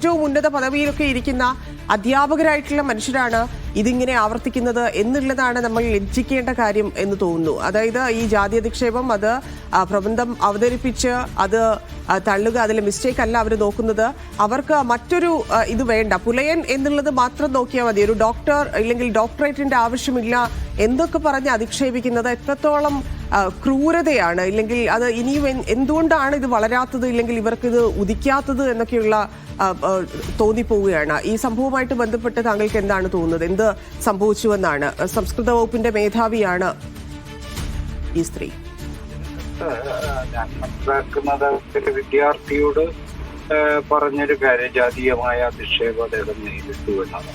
ഏറ്റവും ഉന്നത പദവിയിലൊക്കെ ഇരിക്കുന്ന അധ്യാപകരായിട്ടുള്ള മനുഷ്യരാണ് ഇതിങ്ങനെ ആവർത്തിക്കുന്നത് എന്നുള്ളതാണ് നമ്മൾ ലജ്ജിക്കേണ്ട കാര്യം എന്ന് തോന്നുന്നു. അതായത് ഈ ജാതി അധിക്ഷേപം അത് പ്രബന്ധം അവതരിപ്പിച്ച് അത് തള്ളുക അതിൽ മിസ്റ്റേക്ക് അല്ല അവർ നോക്കുന്നത്. അവർക്ക് മറ്റൊരു ഇത് വേണ്ട. പുലയൻ എന്നുള്ളത് മാത്രം നോക്കിയാൽ മതി. ഒരു ഡോക്ടർ ഇല്ലെങ്കിൽ ഡോക്ടറേറ്റിന്റെ ആവശ്യമില്ല. എന്തൊക്കെ പറഞ്ഞ് അധിക്ഷേപിക്കുന്നത്? എത്രത്തോളം ക്രൂരതയാണ്. ഇല്ലെങ്കിൽ അത് ഇനിയും എന്തുകൊണ്ടാണ് ഇത് വളരാത്തത്? ഇല്ലെങ്കിൽ ഇവർക്ക് ഇത് ഉദിക്കാത്തത് എന്നൊക്കെയുള്ള തോന്നിപ്പോവുകയാണ്. ഈ സംഭവവുമായിട്ട് ബന്ധപ്പെട്ട് താങ്കൾക്ക് എന്താണ് തോന്നുന്നത്? എന്ത് സംഭവിച്ചുവെന്നാണ്? സംസ്കൃത വകുപ്പിന്റെ മേധാവിയാണ് ഈ സ്ത്രീ. ഞാൻ വിദ്യാർത്ഥിയോട് പറഞ്ഞൊരു കാര്യം ജാതീയമായ അധിക്ഷേപം നേരിട്ടു എന്നാണ്.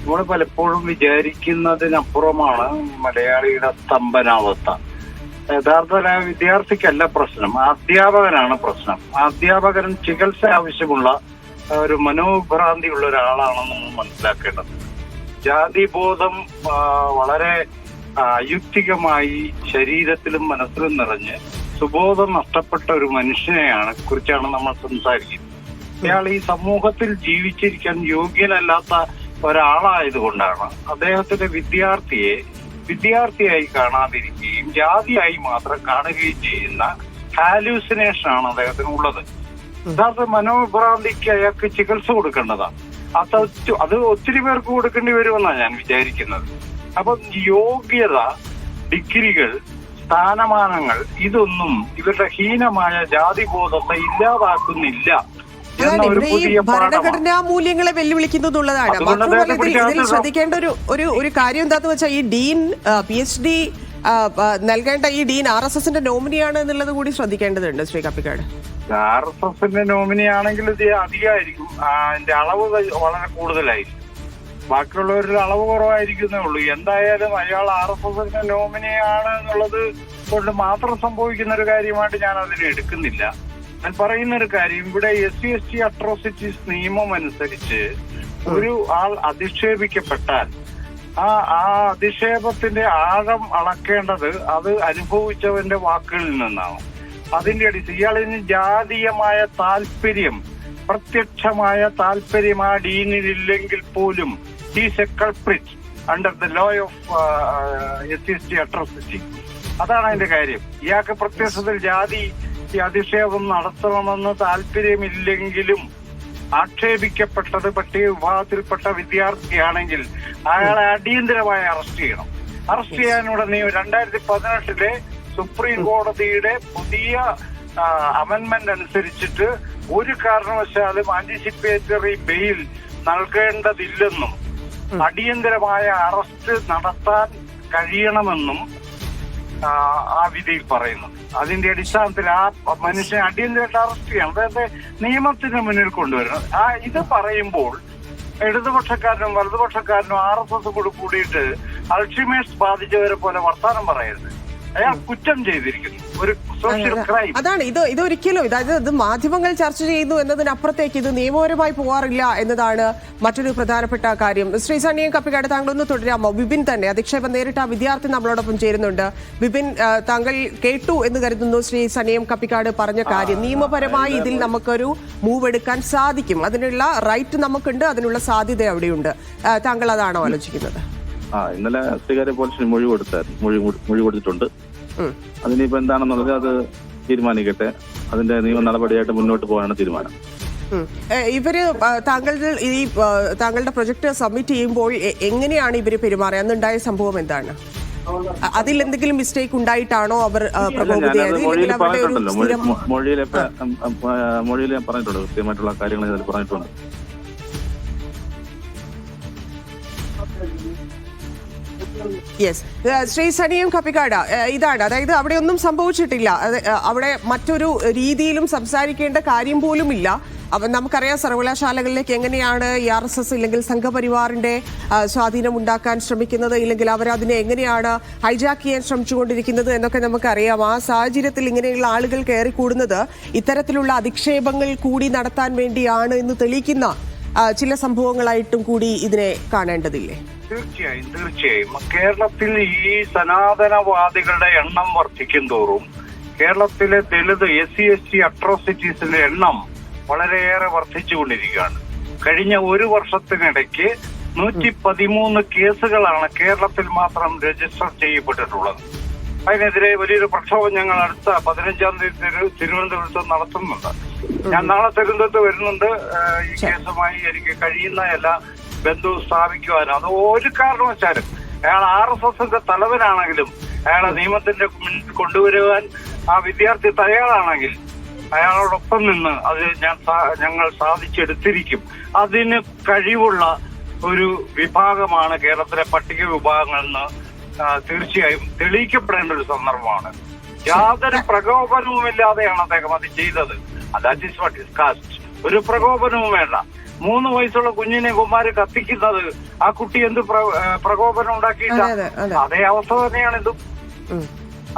നമ്മൾ പലപ്പോഴും വിചാരിക്കുന്നതിനപ്പുറമാണ് മലയാളിയുടെ സ്തംഭനാവസ്ഥ. യഥാർത്ഥ വിദ്യാർത്ഥിക്കല്ല പ്രശ്നം. അധ്യാപകനാണ് പ്രശ്നം. അധ്യാപകൻ ചികിത്സ ആവശ്യമുള്ള ഒരു മനോഭ്രാന്തിയുള്ള ഒരാളാണെന്ന് നമ്മൾ മനസ്സിലാക്കേണ്ടത്. ജാതി ബോധം വളരെ അയുക്തികമായി ശരീരത്തിലും മനസ്സിലും നിറഞ്ഞ് സുബോധം നഷ്ടപ്പെട്ട ഒരു മനുഷ്യനെയാണ് കുറിച്ചാണ് നമ്മൾ സംസാരിക്കുന്നത്. ഇയാൾ ഈ സമൂഹത്തിൽ ജീവിച്ചിരിക്കാൻ യോഗ്യനല്ലാത്ത ഒരാളായതുകൊണ്ടാണ് അദ്ദേഹത്തിന്റെ വിദ്യാർത്ഥിയെ വിദ്യാർത്ഥിയായി കാണാതിരിക്കുകയും ജാതിയായി മാത്രം കാണുകയും ചെയ്യുന്ന ഹാലൂസിനേഷൻ ആണ് അദ്ദേഹത്തിന് ഉള്ളത് യഥാർത്ഥ മനോഭ്രാന്തിക്ക് അയാൾക്ക് ചികിത്സ കൊടുക്കേണ്ടതാണ്. അത് അത് ഒത്തിരി പേർക്ക് കൊടുക്കേണ്ടി വരുമെന്നാണ് ഞാൻ വിചാരിക്കുന്നത്. അപ്പം യോഗ്യത ഡിഗ്രികൾ സ്ഥാനമാനങ്ങൾ ഇതൊന്നും ഇവരുടെ ഹീനമായ ജാതിബോധത്തെ ഇല്ലാതാക്കുന്നില്ല. അതാണ് ഒരു ഇവിടെ ഈ ഭരണഘടനാ മൂല്യങ്ങളെ വെല്ലുവിളിക്കുന്നു എന്നുള്ളതാണ്. മാത്രമല്ല ഇതിൽ ഇതിൽ ശ്രദ്ധിക്കേണ്ട ഒരു ഒരു ഒരു കാര്യം എന്താന്ന് വെച്ചാൽ ഈ ഡീൻ പി എച്ച് ഡി നൽകേണ്ട ഈ ഡീൻ ആർ എസ് എസിന്റെ നോമിനിയാണ് എന്നുള്ളത് കൂടി ശ്രദ്ധിക്കേണ്ടതുണ്ട് ശ്രീ കപ്പിക്കാട്. ആർ എസ് എസിന്റെ നോമിനി ആണെങ്കിൽ ഇത് അധികമായിരിക്കും. അതിന്റെ അളവ് വളരെ കൂടുതലായിരിക്കും. ബാക്കിയുള്ളവരുടെ അളവ് കുറവായിരിക്കുന്നേ ഉള്ളൂ. എന്തായാലും അയാൾ ആർ എസ് എസിന്റെ നോമിനിയാണ് എന്നുള്ളത് കൊണ്ട് മാത്രം സംഭവിക്കുന്ന ഒരു കാര്യമായിട്ട് ഞാൻ അതിനെ എടുക്കുന്നില്ല. ഞാൻ പറയുന്ന ഒരു കാര്യം. ഇവിടെ S C S T atrocities നിയമം അനുസരിച്ച് ഒരു ആൾ അധിക്ഷേപിക്കപ്പെട്ടാൽ ആ ആ അധിക്ഷേപത്തിന്റെ ആഴം അളക്കേണ്ടത് അത് അനുഭവിച്ചവന്റെ വാക്കുകളിൽ നിന്നാണ്. അതിന്റെ അടിസ്ഥ ഇയാളിന് ജാതീയമായ താല്പര്യം പ്രത്യക്ഷമായ താല്പര്യം ആ ഡീനിലില്ലെങ്കിൽ പോലും he's a culprit under the law of S C S T atrocity അതാണ് അതിന്റെ കാര്യം. ഇയാൾക്ക് പ്രത്യക്ഷത്തിൽ ജാതി അധിക്ഷേപം നടത്തണമെന്ന് താല്പര്യമില്ലെങ്കിലും ആക്ഷേപിക്കപ്പെട്ടത് പട്ടിക വിഭാഗത്തിൽപ്പെട്ട വിദ്യാർത്ഥിയാണെങ്കിൽ അയാളെ അടിയന്തരമായി അറസ്റ്റ് ചെയ്യണം. അറസ്റ്റ് ചെയ്യാനുള്ള നിയമം രണ്ടായിരത്തി പതിനെട്ടിലെ സുപ്രീം കോടതിയുടെ പുതിയ അമെന്മെന്റ് അനുസരിച്ചിട്ട് ഒരു കാരണവശാലും ആന്റിസിപ്പേറ്ററി ബെയിൽ നൽകേണ്ടതില്ലെന്നും അടിയന്തരമായ അറസ്റ്റ് നടത്താൻ കഴിയണമെന്നും ആ, വിധിയിൽ പറയുന്നു. അതിന്റെ അടിസ്ഥാനത്തിൽ ആ മനുഷ്യനെ അടിയന്തരമായിട്ട് അറസ്റ്റ് ചെയ്യണം. അതായത് നിയമത്തിന് മുന്നിൽ കൊണ്ടുവരണം. ആ ഇത് പറയുമ്പോൾ ഇടതുപക്ഷക്കാരനും വലതുപക്ഷക്കാരനും ആർ എസ് എസ് കൂടി കൂടിയിട്ട് അൾഷിമേഴ്സ് ബാധിച്ചവരെ പോലെ വർത്താനം പറയരുത്. അയാൾ കുറ്റം ചെയ്തിരിക്കുന്നു. ഒരു സോഷ്യൽ ക്രൈം അതാണ് ഇത് ഇതൊരിക്കലും അതായത് ഇത് മാധ്യമങ്ങൾ ചർച്ച ചെയ്യുന്നു എന്നതിനപ്പുറത്തേക്ക് ഇത് നിയമപരമായി പോവാറില്ല എന്നതാണ് മറ്റൊരു പ്രധാനപ്പെട്ട കാര്യം. ശ്രീ സണ്ണിയും കപ്പിക്കാട് താങ്കളൊന്ന് തുടരാമോ? വിപിൻ തന്നെ അധിക്ഷേപം നേരിട്ട ആ വിദ്യാർത്ഥി നമ്മളോടൊപ്പം ചേരുന്നുണ്ട്. ആ, താങ്കൾ കേട്ടു എന്ന് കരുതുന്നു ശ്രീ സണ്ണിയും കപ്പിക്കാട് പറഞ്ഞ കാര്യം. നിയമപരമായി ഇതിൽ നമുക്കൊരു മൂവ് എടുക്കാൻ സാധിക്കും. അതിനുള്ള റൈറ്റ് നമുക്കുണ്ട് അതിനുള്ള സാധ്യത അവിടെയുണ്ട്. താങ്കൾ അതാണോ ആലോചിക്കുന്നത്? ആ ഇന്നലെ സ്വീകാര്യ പോലീസിന് മൊഴി കൊടുത്തായിരുന്നു. മൊഴി മൊഴി കൊടുത്തിട്ടുണ്ട്. അതിനിപ്പോ എന്താണെന്നുള്ളത് അത് തീരുമാനിക്കട്ടെ. അതിന്റെ നിയമ നടപടിയായിട്ട് മുന്നോട്ട് പോകാനാണ് തീരുമാനം. ഇവർ താങ്കൾ താങ്കളുടെ ഈ താങ്കളുടെ പ്രൊജക്ട് സബ്മിറ്റ് ചെയ്യുമ്പോൾ എങ്ങനെയാണ് ഇവർ പെരുമാറിയത് അന്നുണ്ടായ സംഭവം എന്താണ്? അതിൽ എന്തെങ്കിലും മിസ്റ്റേക്ക് ഉണ്ടായിട്ടാണോ അവർ മൊഴിയിൽ പറഞ്ഞിട്ടുണ്ട്. കൃത്യമായിട്ടുള്ള കാര്യങ്ങൾ പറഞ്ഞിട്ടുണ്ട്. യെസ് ശ്രീ സനിയും കപ്പിക്കാട് ഇതാണ്. അതായത് അവിടെ ഒന്നും സംഭവിച്ചിട്ടില്ല. അവിടെ മറ്റൊരു രീതിയിലും സംസാരിക്കേണ്ട കാര്യം പോലും ഇല്ല. അവ നമുക്കറിയാം സർവകലാശാലകളിലേക്ക് എങ്ങനെയാണ് ഈ ആർ എസ് എസ് ഇല്ലെങ്കിൽ സംഘപരിവാറിന്റെ സ്വാധീനം ഉണ്ടാക്കാൻ ശ്രമിക്കുന്നത് ഇല്ലെങ്കിൽ അതിനെ എങ്ങനെയാണ് ഹൈജാക്ക് ചെയ്യാൻ ശ്രമിച്ചുകൊണ്ടിരിക്കുന്നത് എന്നൊക്കെ നമുക്കറിയാം. ആ സാഹചര്യത്തിൽ ഇങ്ങനെയുള്ള ആളുകൾ കയറി കൂടുന്നത് ഇത്തരത്തിലുള്ള അധിക്ഷേപങ്ങൾ കൂടി നടത്താൻ വേണ്ടിയാണ് എന്ന് തെളിയിക്കുന്ന ചില സംഭവങ്ങളായിട്ടും കൂടി ഇതിനെ കാണേണ്ടതില്ലേ? തീർച്ചയായും തീർച്ചയായും. കേരളത്തിൽ ഈ സനാതനവാദികളുടെ എണ്ണം വർദ്ധിക്കും തോറും കേരളത്തിലെ Dalit S C S T അട്രോസിറ്റീസിന്റെ എണ്ണം വളരെയേറെ വർദ്ധിച്ചുകൊണ്ടിരിക്കുകയാണ്. കഴിഞ്ഞ ഒരു വർഷത്തിനിടയ്ക്ക് നൂറ്റി പതിമൂന്ന് കേസുകളാണ് കേരളത്തിൽ മാത്രം രജിസ്റ്റർ ചെയ്യപ്പെട്ടിട്ടുള്ളത്. അതിനെതിരെ വലിയൊരു പ്രക്ഷോഭം ഞങ്ങൾ അടുത്ത പതിനഞ്ചാം തീയതി തിരു- തിരുവനന്തപുരത്ത് നടത്തുന്നുണ്ട്. ഞാൻ നാളെ തിരുവനന്തപുരത്ത് വരുന്നുണ്ട്. ഈ കേസുമായി എനിക്ക് കഴിയുന്ന എല്ലാ ബന്ധവും സ്ഥാപിക്കുവാനോ അത് ഒരു കാരണവശാലും അയാൾ ആർ എസ് എസിന്റെ തലവനാണെങ്കിലും അയാളെ നിയമത്തിന്റെ മുന്നിൽ കൊണ്ടുവരുവാൻ ആ വിദ്യാർത്ഥി തയ്യാറാണെങ്കിൽ അയാളോടൊപ്പം നിന്ന് അത് ഞാൻ ഞങ്ങൾ സാധിച്ചെടുത്തിരിക്കും. അതിന് കഴിവുള്ള ഒരു വിഭാഗമാണ് കേരളത്തിലെ പട്ടിക വിഭാഗങ്ങളെന്ന് തീർച്ചയായും തെളിയിക്കപ്പെടേണ്ട ഒരു സന്ദർഭമാണ്. യാതൊരു പ്രകോപനവുമില്ലാതെയാണ് അദ്ദേഹം അത് ചെയ്തത്. That is what is caste ഒരു പ്രകോപനവും വേണ്ട മൂന്ന് വയസ്സുള്ള കുഞ്ഞിനെ കുമാര് കത്തിക്കുന്നത് ആ കുട്ടി എന്ത് പ്രകോപനം അതെ ഉണ്ടാക്കിയില്ല അതെ. അവസ്ഥ തന്നെയാണ് ഇതും.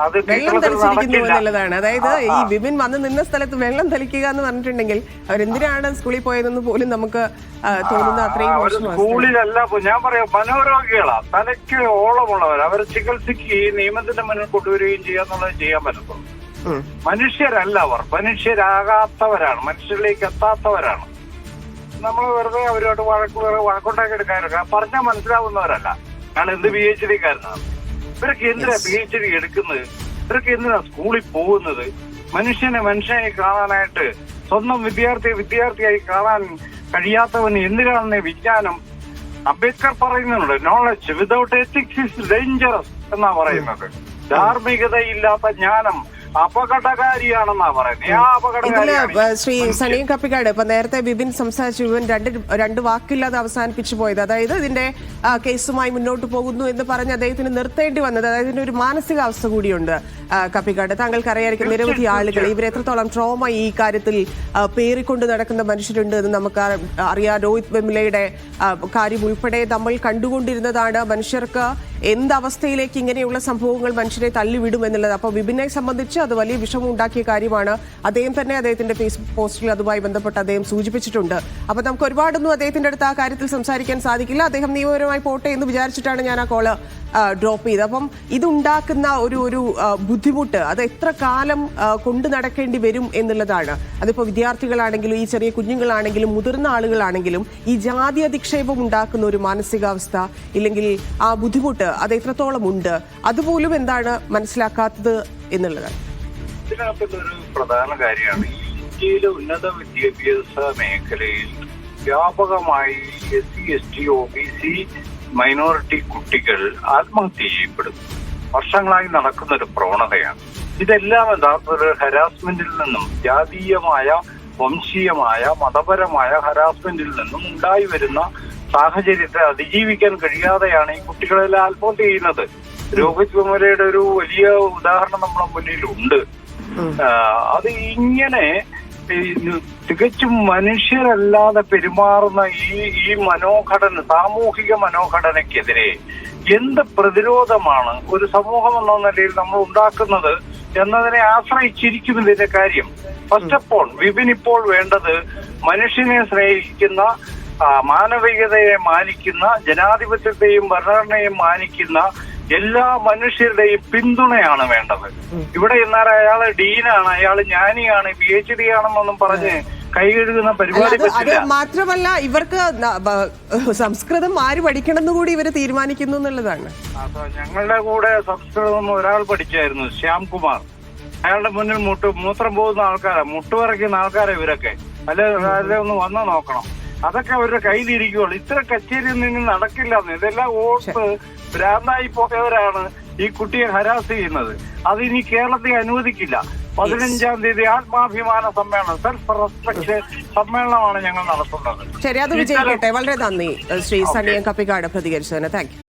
അത് വെള്ളം തളിച്ചിരിക്കുന്നു എന്നുള്ളതാണ്. അതായത് ഈ വിമൻ വിപിൻ വന്ന് നിന്ന സ്ഥലത്ത് വെള്ളം തളിക്കുക എന്ന് പറഞ്ഞിട്ടുണ്ടെങ്കിൽ അവരെന്തിനാണ് സ്കൂളിൽ പോയതെന്ന് പോലും നമുക്ക് തോന്നുന്ന അത്രയും. സ്കൂളിലല്ല ഞാൻ പറയാം മനോരോഗികളാ. തലയ്ക്ക് ഓളമുള്ളവർ അവരെ ചികിത്സയ്ക്ക് ഈ നിയമത്തിന്റെ മുന്നിൽ കൊണ്ടുവരികയും ചെയ്യാന്നുള്ളത് ചെയ്യാൻ പറ്റത്തുള്ളൂ. മനുഷ്യരല്ല അവർ. മനുഷ്യരാകാത്തവരാണ്. മനുഷ്യരിലേക്ക് എത്താത്തവരാണ്. നമ്മൾ വെറുതെ അവരോട്ട് വഴക്ക് വഴക്കുണ്ടാക്കി എടുക്കാനൊക്കെ. പറഞ്ഞാൽ മനസ്സിലാവുന്നവരല്ല. ഞാൻ എന്ത് പി എച്ച് ഡി കാരനാണ് ഇവരൊക്കെ എന്തിനാ പി എച്ച് ഡി എടുക്കുന്നത്? ഇവരൊക്കെ എന്തിനാ സ്കൂളിൽ പോകുന്നത്? മനുഷ്യനെ മനുഷ്യനായി കാണാനായിട്ട് സ്വന്തം വിദ്യാർത്ഥിയെ വിദ്യാർത്ഥിയായി കാണാൻ കഴിയാത്തവന് എന്തിനാണ് വിജ്ഞാനം അംബേദ്കർ പറയുന്നുണ്ട്. Knowledge without ethics is dangerous എന്നാ പറയുന്നത്. ധാർമ്മികതയില്ലാത്ത ജ്ഞാനം ഇതിൽ ശ്രീ സണി കപ്പിക്കാട് ഇപ്പൊ നേരത്തെ ബിബിൻ സംസാരിച്ചു ബിബിൻ രണ്ട് രണ്ട് വാക്കില്ലാതെ അവസാനിപ്പിച്ചു പോയത്. അതായത് ഇതിന്റെ കേസുമായി മുന്നോട്ട് പോകുന്നു എന്ന് പറഞ്ഞ് അദ്ദേഹത്തിന് നിർത്തേണ്ടി വന്നത്. അതായത് ഇതിന്റെ ഒരു മാനസികാവസ്ഥ കൂടിയുണ്ട്. കപ്പിക്കാട്. താങ്കൾക്ക് അറിയാമായിരിക്കും നിരവധി ആളുകൾ ഇവർ എത്രത്തോളം ട്രോമ ഈ കാര്യത്തിൽ പേറിക്കൊണ്ട് നടക്കുന്ന മനുഷ്യരുണ്ട് എന്ന് നമുക്ക് അറി- അറിയാം. രോഹിത് വെമിലയുടെ കാര്യം ഉൾപ്പെടെ നമ്മൾ കണ്ടുകൊണ്ടിരുന്നതാണ് മനുഷ്യർക്ക് എന്ത് അവസ്ഥയിലേക്ക് ഇങ്ങനെയുള്ള സംഭവങ്ങൾ മനുഷ്യരെ തള്ളിവിടും എന്നുള്ളത്. അപ്പോൾ വിപിനെ സംബന്ധിച്ച് അത് വലിയ വിഷമം ഉണ്ടാക്കിയ കാര്യമാണ്. അദ്ദേഹം തന്നെ അദ്ദേഹത്തിന്റെ ഫേസ്ബുക്ക് പോസ്റ്റിൽ അതുമായി ബന്ധപ്പെട്ട് അദ്ദേഹം സൂചിപ്പിച്ചിട്ടുണ്ട്. അപ്പോൾ നമുക്ക് ഒരുപാടൊന്നും അദ്ദേഹത്തിന്റെ അടുത്ത് ആ കാര്യത്തിൽ സംസാരിക്കാൻ സാധിക്കില്ല. അദ്ദേഹം നിയമപരമായി പോട്ടെ എന്ന് വിചാരിച്ചിട്ടാണ് ഞാൻ ആ കോൾ ഡ്രോപ്പ് ചെയ്തത്. അപ്പം ഇതുണ്ടാക്കുന്ന ഒരു ഒരു ബുദ്ധിമുട്ട്. അത് എത്ര കാലം കൊണ്ടു നടക്കേണ്ടി വരും എന്നുള്ളതാണ്. അതിപ്പോൾ വിദ്യാർത്ഥികളാണെങ്കിലും ഈ ചെറിയ കുഞ്ഞുങ്ങളാണെങ്കിലും മുതിർന്ന ആളുകളാണെങ്കിലും ഈ ജാതി അധിക്ഷേപം ഉണ്ടാക്കുന്ന ഒരു മാനസികാവസ്ഥ ഇല്ലെങ്കിൽ ആ ബുദ്ധിമുട്ട് അത് എത്രത്തോളം ഉണ്ട് അതുപോലും എന്താണ് മനസ്സിലാക്കാത്തത് എന്നുള്ളത് പ്രധാന കാര്യമാണ് ഇന്ത്യയിലെ ഉന്നത വിദ്യാഭ്യാസ മേഖലയിൽ വ്യാപകമായി S C S T O B C minority കുട്ടികൾ ആത്മഹത്യ ചെയ്യപ്പെടുന്നു. വർഷങ്ങളായി നടക്കുന്ന ഒരു പ്രവണതയാണ്. ഇതെല്ലാം യഥാർത്ഥത്തിൽ ഹരാസ്മെന്റിൽ നിന്നും ജാതീയമായ വംശീയമായ മതപരമായ ഹരാസ്മെന്റിൽ നിന്നും ഉണ്ടായി വരുന്ന സാഹചര്യത്തെ അതിജീവിക്കാൻ കഴിയാതെയാണ് ഈ കുട്ടികളെല്ലാം ആത്മഹത്യ ചെയ്യുന്നത്. രോഹിത് വെമുലയുടെ ഒരു വലിയ ഉദാഹരണം നമ്മുടെ മുന്നിലുണ്ട്. അത് ഇങ്ങനെ തികച്ചും മനുഷ്യരല്ലാതെ പെരുമാറുന്ന ഈ ഈ മനോഘടന സാമൂഹിക മനോഘടനയ്ക്കെതിരെ എന്ത് പ്രതിരോധമാണ് ഒരു സമൂഹം എന്ന നിലയിൽ നമ്മൾ ഉണ്ടാക്കുന്നത് എന്നതിനെ ആശ്രയിച്ചിരിക്കും ഇതിന്റെ കാര്യം. ഫസ്റ്റ് ഓഫ് ഓൾ വിപിൻ ഇപ്പോൾ വേണ്ടത് മനുഷ്യനെ സ്നേഹിക്കുന്ന മാനവികതയെ മാനിക്കുന്ന ജനാധിപത്യത്തെയും ഭരണഘടനയും മാനിക്കുന്ന എല്ലാ മനുഷ്യരുടെയും പിന്തുണയാണ് വേണ്ടത്. ഇവിടെ എന്നാൽ അയാൾ ഡീനാണ് അയാൾ ജ്ഞാനിയാണ് പി എച്ച് ഡി ആണെന്നൊന്നും പറഞ്ഞ് കൈ കഴുകുന്ന പരിപാടി അത് മാത്രമല്ല ഇവർക്ക് സംസ്കൃതം ആര് പഠിക്കണം എന്ന് കൂടി ഇവർ തീരുമാനിക്കുന്നു എന്നുള്ളതാണ്. ഞങ്ങളുടെ കൂടെ സംസ്കൃതം ഒരാൾ പഠിച്ചായിരുന്നു ശ്യാംകുമാർ അയാളുടെ മുന്നിൽ മുട്ട് മൂത്രം പോകുന്ന ആൾക്കാരാ മുട്ടുപറയ്ക്കുന്ന ആൾക്കാരാ ഇവരൊക്കെ. അല്ല അല്ലെ ഒന്ന് വന്നാ നോക്കണം. അതൊക്കെ അവരുടെ കയ്യിലിരിക്കുള്ളൂ ഇത്ര കച്ചേരി ഒന്നും നടക്കില്ല ഇതെല്ലാം ഓർത്ത് ഭ്രാന്തായി പോയവരാണ് ഈ കുട്ടിയെ ഹരാസ് ചെയ്യുന്നത്. അത് ഇനി കേരളത്തെ അനുവദിക്കില്ല. പതിനഞ്ചാം തീയതി ആത്മാഭിമാന സമ്മേളനം സെൽഫ് റെസ്പെക്ട് സമ്മേളനമാണ് ഞങ്ങൾ നടത്തുന്നത്. ശരി അത് വിജയിക്കട്ടെ. വളരെ നന്ദി ശ്രീ സണ്ണിയൻ കപ്പിക്കാട് പ്രതികരിച്ചതിന്. Thank you